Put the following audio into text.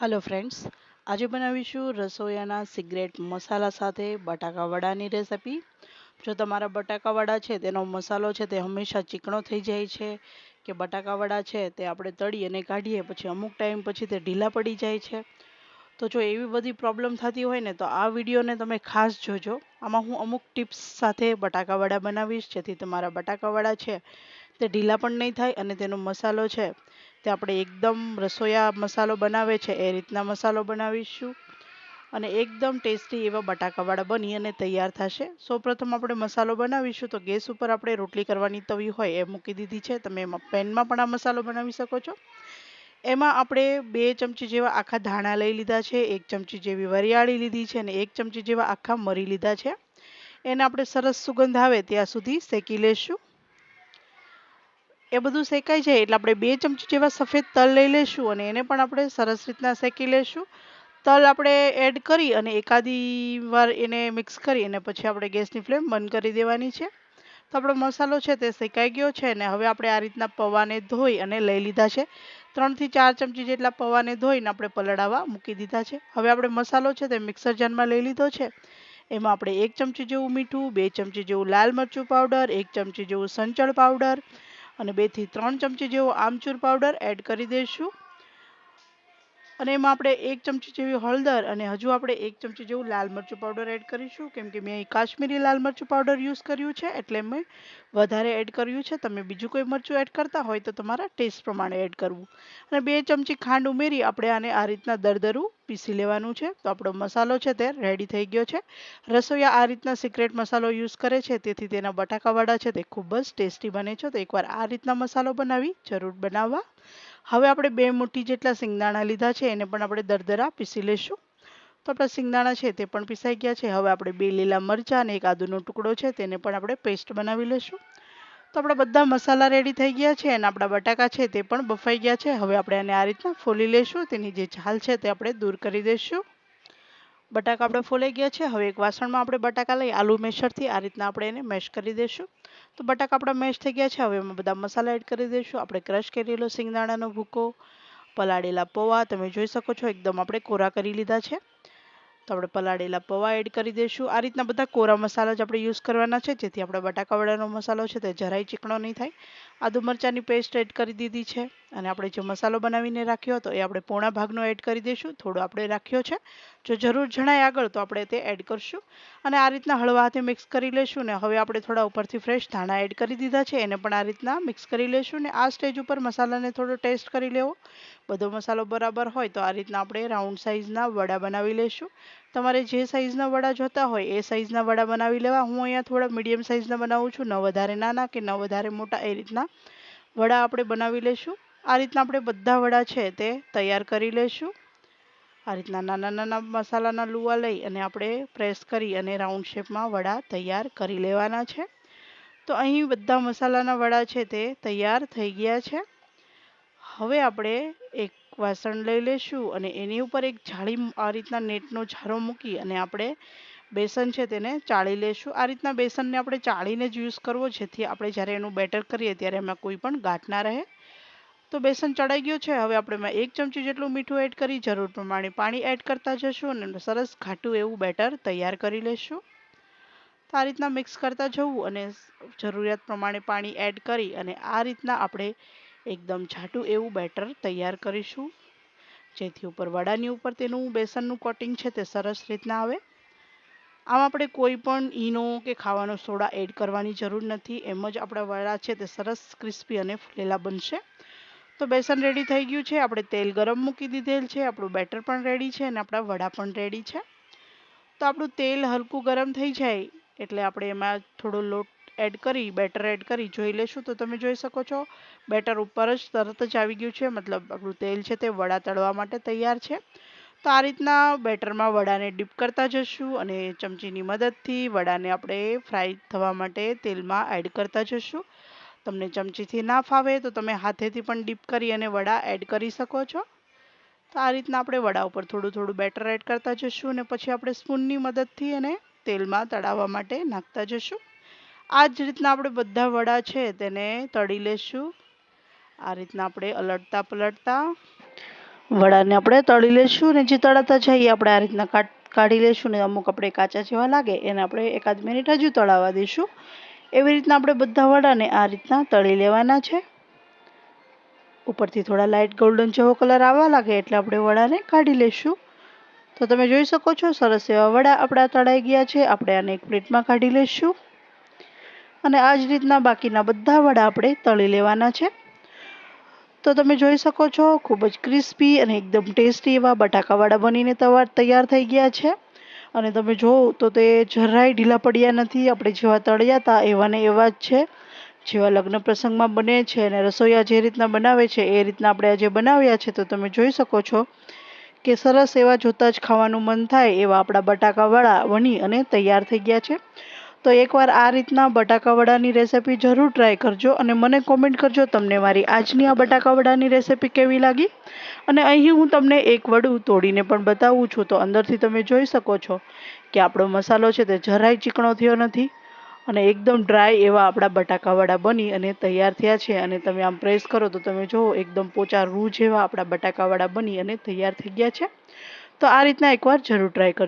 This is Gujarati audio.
હલો ફ્રેન્ડ્સ આજે બનાવીશું રસોઈયાના સિગરેટ મસાલા સાથે બટાકા વડાની રેસિપી. જો તમારા બટાકા વડા છે, તેનો મસાલો છે, તે હંમેશા ચીકણો થઈ જાય છે, કે બટાકા વડા છે, તે આપણે તળી અને કાઢીએ, પછી અમુક ટાઈમ પછી તે ઢીલા પડી જાય છે. તો જો એવી બધી પ્રોબ્લેમ થતી હોય ને, તો આ વિડીયોને તમે ખાસ જોજો. આમાં હું અમુક ટિપ્સ સાથે બટાકા વડા બનાવીશ, જેથી તમારા બટાકા વડા છે, તે ઢીલા પણ નહીં થાય અને તેનો મસાલો છે તે આપણે એકદમ રસોયા મસાલો બનાવે છે, એ રીતના મસાલો બનાવીશું. અને એકદમ ટેસ્ટી એવા બટાકાવાળા બની અને તૈયાર થશે. સૌપ્રથમ આપણે મસાલો બનાવીશું, તો ગેસ ઉપર આપણે રોટલી કરવાની તવી હોય એ મૂકી દીધી છે. તમે એમાં પેનમાં પણ આ મસાલો બનાવી શકો છો. એમાં આપણે બે ચમચી જેવા આખા ધાણા લઈ લીધા છે, એક ચમચી જેવી વરિયાળી લીધી છે અને એક ચમચી જેવા આખા મરી લીધા છે. એને આપણે સરસ સુગંધ આવે ત્યાં સુધી શેકી લેશું. એ બધું શેકાઈ જાય એટલે આપણે બે ચમચી જેવા સફેદ તલ લઈ લઈશું અને એને પણ આપણે સરસ રીતના શેકી લઈશું તલ આપણે એડ કરી અને એકાદી વાર એને મિક્સ કરી અને પછી આપણે ગેસની ફ્લેમ બંધ કરી દેવાની છે. તો આપણો મસાલો છે તે શેકાઈ ગયો છે અને હવે આપણે આ રીતના પૌવાને ધોઈ અને લઈ લીધા છે. ત્રણથી ચાર ચમચી જેટલા પૌવાને ધોઈને આપણે પલળાવા મૂકી દીધા છે. હવે આપણે મસાલો છે તે મિક્સર જારમાં લઈ લીધો છે. એમાં આપણે એક ચમચી જેવું મીઠું, બે ચમચી જેવું લાલ મરચું પાવડર એક ચમચી જેવું સંચળ પાવડર અને બેથી ત્રણ ચમચી જેવો આમચૂર પાવડર એડ કરી દઈશું. અને એમાં આપણે એક ચમચી જેવી હળદર અને હજુ આપણે એક ચમચી જેવું લાલ મરચું પાવડર એડ કરીશું. કેમ કે મેં કાશ્મીરી લાલ મરચું પાવડર યુઝ કર્યું છે, એટલે મેં વધારે એડ કર્યું છે. તમે બીજું કોઈ મરચું એડ કરતા હોય તો તમારા ટેસ્ટ પ્રમાણે એડ કરવું. અને બે ચમચી ખાંડ ઉમેરી આપણે આને આ રીતના દરદરું પીસી લેવાનું છે. તો આપણો મસાલો છે તે રેડી થઈ ગયો છે. રસોઈયા આ રીતના સિક્રેટ મસાલો યુઝ કરે છે, તેથી તેના બટાકાવાળા છે તે ખૂબ જ ટેસ્ટી બને છે. તો એકવાર આ રીતના મસાલો બનાવી જરૂર બનાવવા. હવે આપણે બે મુઠ્ઠી જેટલા સિંગદાણા લીધા છે, એને પણ આપણે દરદરા પીસી લઈશું તો આપણા સિંગદાણા છે તે પણ પીસાઈ ગયા છે. હવે આપણે બે લીલા મરચાં અને એક આદુનો ટુકડો છે તેને પણ આપણે પેસ્ટ બનાવી લઈશું તો આપણા બધા મસાલા રેડી થઈ ગયા છે અને આપણા બટાકા છે તે પણ બફાઈ ગયા છે. હવે આપણે આને આ રીતના ફોલી લઈશું તેની જે છાલ છે તે આપણે દૂર કરી દઈશું બટાકા આપણે ફોલાઈ ગયા છે. હવે એક વાસણમાં આપણે બટાકા લઈ આલુ મેશરથી આ રીતના આપણે એને મેશ કરી દઈશું તો બટાકા આપણા મેશ થઈ ગયા છે. હવે એમાં બધા મસાલા એડ કરી દઈશું આપણે ક્રશ કરેલો સિંગદાણાનો ભૂકો, પલાળેલા પૌવા તમે જોઈ શકો છો. એકદમ આપણે કોરા કરી લીધા છે. તો આપણે પલાળેલા પૌવા એડ કરી દઈશું. આ રીતના બધા કોરા મસાલા જ આપણે યુઝ કરવાના છે. જેથી આપણો બટાકાવડાનો મસાલો છે તે જરાય ચીકણો નહીં થાય. આદુ મરચાંની પેસ્ટ એડ કરી દીધી છે અને આપણે જે મસાલો બનાવીને રાખ્યો હતો એ આપણે પોણા ભાગનો એડ કરી દઈશું. થોડો આપણે રાખ્યો છે. જો જરૂર જણાય આગળ તો આપણે તે એડ કરશું. અને આ રીતના હળવા હાથે મિક્સ કરી લઈશું ને હવે આપણે થોડા ઉપરથી ફ્રેશ ધાણા એડ કરી દીધા છે. એને પણ આ રીતના મિક્સ કરી લઈશું ને આ સ્ટેજ ઉપર મસાલાને થોડો ટેસ્ટ કરી લેવો. બધો મસાલો બરાબર હોય તો આ રીતના આપણે રાઉન્ડ સાઇઝના વડા બનાવી લઈશું તમારે જે સાઇઝના વડા જોતા હોય, એ સાઇઝના વડા બનાવી લેવા. હું અહીંયા થોડા મીડિયમ સાઇઝના બનાવું છું. ન વધારે નાના કે ન વધારે મોટા, એ રીતના વડા આપણે બનાવી લઈશું આ રીતના આપણે બધા વડા છે તે તૈયાર કરી લઈશું આ રીતના નાના નાના મસાલાના લુવા લઈ અને આપણે પ્રેસ કરી અને રાઉન્ડ શેપમાં વડા તૈયાર કરી લેવાના છે. તો અહીં બધા મસાલાના વડા છે તે તૈયાર થઈ ગયા છે. હવે આપણે એક વાસણ લઈ લઈશું અને એની ઉપર એક જાળી આ રીતના નેટનો ઝારો મૂકી અને આપણે બેસન છે તેને ચાળી લઈશું આ રીતના બેસનને આપણે ચાળીને જ યુઝ કરવો, જેથી આપણે જ્યારે એનું બેટર કરીએ ત્યારે એમાં કોઈ પણ ગાંઠ ના રહે. તો બેસન ચડાઈ ગયું છે. હવે આપણે એમાં એક ચમચી જેટલું મીઠું એડ કરી, જરૂર પ્રમાણે પાણી એડ કરતા જશું અને સરસ ઘાટું એવું બેટર તૈયાર કરી લઈશું તો આ રીતના મિક્સ કરતા જવું અને જરૂરિયાત પ્રમાણે પાણી એડ કરી અને આ રીતના આપણે એકદમ છાટું એવું બેટર તૈયાર કરીશું. જેથી ઉપર વડાની ઉપર તેનું બેસનનું કોટિંગ છે તે સરસ રીતના આવે. આમ આપણે કોઈ પણ ઈનો કે ખાવાનો સોડા એડ કરવાની જરૂર નથી. એમ જ આપણા વડા છે તે સરસ ક્રિસ્પી અને ફૂલેલા બનશે. તો બેસન રેડી થઈ ગયું છે. આપણે તેલ ગરમ મૂકી દીધેલ છે. આપણું બેટર પણ રેડી છે અને આપણા વડા પણ રેડી છે. તો આપણું તેલ હલકું ગરમ થઈ જાય એટલે આપણે એમાં થોડો લોટ એડ કરી, બેટર એડ કરી, જોઈ લેશું. તો તમે જોઈ શકો છો, બેટર ઉપર જ તરત જ આવી ગયું છે. મતલબ આપણું તેલ છે તે વડા તળવા માટે તૈયાર છે. તો આ રીતના બેટરમાં વડાને ડીપ કરતા જશું અને ચમચીની મદદથી વડાને આપણે ફ્રાય થવા માટે તેલમાં એડ કરતા જશું. તમને ચમચીથી ના ફાવે તો તમે હાથેથી પણ ડીપ કરી અને વડા એડ કરી શકો છો. તો આ રીતના આપણે વડા ઉપર થોડું થોડું બેટર એડ કરતા જશું અને પછી આપણે સ્પૂનની મદદથી એને તેલમાં તળાવવા માટે નાખતા જશું. આ જ રીતના આપણે બધા વડા છે તેને તળી લેશું. આ રીતના આપણે અલટતા પલટતા વડાને આપણે તળી લઈશું અને જે તળાતા છે એ આપણે આ રીતના કાઢી લઈશું ને અમુક આપણે કાચા જેવા લાગે એને આપણે એકાદ મિનિટ હજુ તળાવવા દઈશું. એવી રીતના આપણે બધા વડાને આ રીતના તળી લેવાના છે. ઉપરથી થોડા લાઇટ ગોલ્ડન જેવો કલર આવવા લાગે એટલે આપણે વડાને કાઢી લઈશું તો તમે જોઈ શકો છો સરસ એવા વડા આપણા તળાઈ ગયા છે. આપણે આને એક પ્લેટમાં કાઢી લઈશું અને આ જ રીતના બાકીના બધા વડા આપણે તળી લેવાના છે. તો તમે જોઈ શકો છો, ખૂબ જ ક્રિસ્પી અને એકદમ ટેસ્ટી એવા બટાકાવાળા બનીને તૈયાર થઈ ગયા છે. અને તમે જોવો તો તે જરાય ઢીલા પડ્યા નથી, આપણે જેવા તળ્યા હતા એવા ને એવા જ છે. જેવા લગ્ન પ્રસંગમાં બને છે અને રસોઈયા જે રીતના બનાવે છે, એ રીતના આપણે આજે બનાવ્યા છે. તો તમે જોઈ શકો છો કે સરસ એવા જોતા જ ખાવાનું મન થાય એવા આપણા બટાકાવાળા બની અને તૈયાર થઈ ગયા છે. તો એકવાર આ રીતના બટાકાવડાની રેસિપી જરૂર ટ્રાય કરજો અને મને કોમેન્ટ કરજો તમને મારી આજની આ બટાકાવડાની રેસિપી કેવી લાગી? અને અહીં હું તમને એક વડું તોડીને પણ બતાવું છું, તો અંદરથી તમે જોઈ શકો છો કે આપણો મસાલો છે તે જરાય ચીકણો થયો નથી અને એકદમ ડ્રાય એવા આપણા બટાકાવડા બની અને તૈયાર થયા છે. અને તમે આમ પ્રેસ કરો તો તમે જુઓ, એકદમ પોચા રૂ જેવા આપણા બટાકાવાળા બની અને તૈયાર થઈ ગયા છે. તો આ રીતના એકવાર જરૂર ટ્રાય કરજો.